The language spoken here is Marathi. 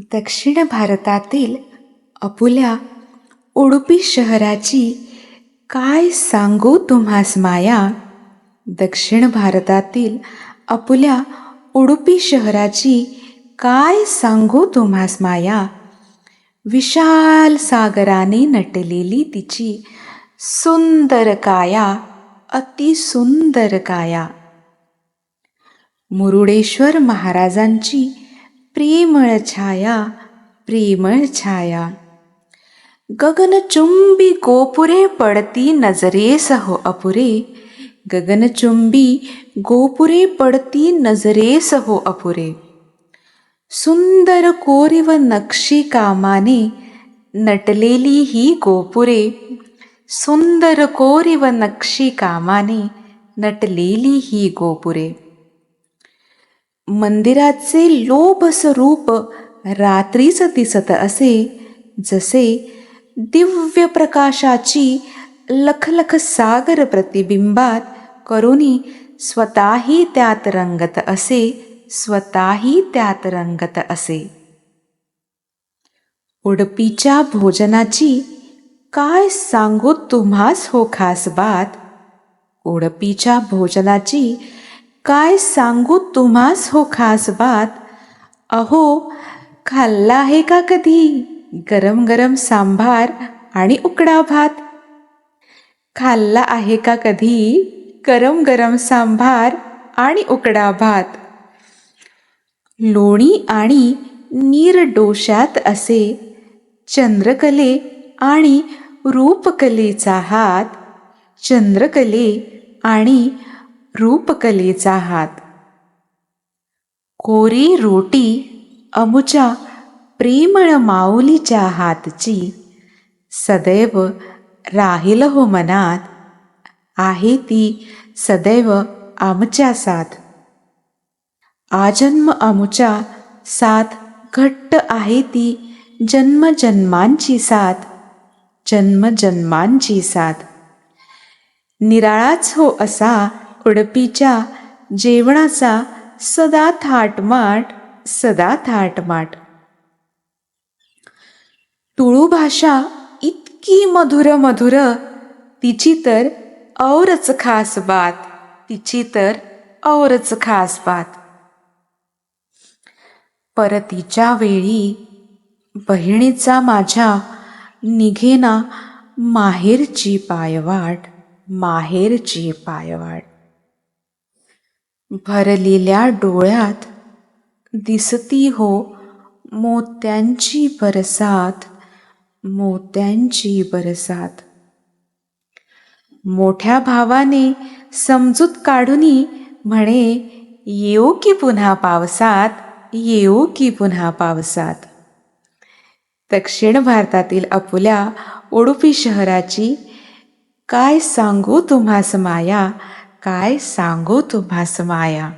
दक्षिण भारतातील अपुल्या उडुपी शहराची काय सांगू तुम्हास माया? दक्षिण भारतातील अपुल्या उडुपी शहराची काय सांगू तुम्हास माया? विशाल सागराने नटलेली तिची सुंदर काया अति सुंदर काया. मुरुडेश्वर महाराजांची प्रेमळ छाया प्रेमळ छाया गगनचुंबी गोपुरे पडती नजरेस हो अपुरे गगनचुंबी गोपुरे पडती नजरेस हो अपुरे सुंदर कोरीव नक्षी कामाने नटलेली ही गोपुरे सुंदर कोरीव नक्षी कामाने नटलेली ही गोपुरे मंदिराचे लोभस रूप रात्रीच दिसत असे जसे दिव्य प्रकाशाची लखलख सागर प्रतिबिंबात करुणी स्वतःही त्यात रंगत असे स्वतःही त्यात रंगत असे. उडपीच्या भोजनाची काय सांगू तुम्हास हो खास बात? उडपीच्या भोजनाची काय सांगू तुम्हास हो खास बात? अहो खाल्ला आहे का कधी? गरम गरम सांभार आणि उकडा भात. खाल्ला आहे का कधी? गरम गरम सांभार आणि उकडा भात. लोणी आणि नीर डोशात असे चंद्रकले आणि रूपकलेचा हात चंद्रकले आणि रूपकलेचा हात. कोरी रोटी अमुच्या प्रेमळ माऊलीच्या हातची सदैव राहील हो मनात आहे ती सदैव आमच्या साथ. आजन्म अमुच्या साथ घट्ट आहे ती जन्मजन्मांची साथ जन्मजन्मांची साथ. निराळाच हो असा उडपीच्या जेवणाचा सदा थाटमाट सदा थाटमाट तुळू भाषा इतकी मधुर मधुर तिची तर औरच खास बात तिची तर औरच खास बात. परतीच्या वेळी बहिणीचा माझ्या निघेना माहेरची पायवाट माहेरची पायवाट. भरलेल्या डोळ्यात दिसती हो मोत्यांची बरसात मोत्यांची बरसात. मोठ्या भावाने समजूत काढूनी म्हणे येऊ की पुन्हा पावसात येऊ की पुन्हा पावसात. दक्षिण भारतातील अपुल्या उडुपी शहराची काय सांगू तुम्हास माया काय सांगू तू भासमाया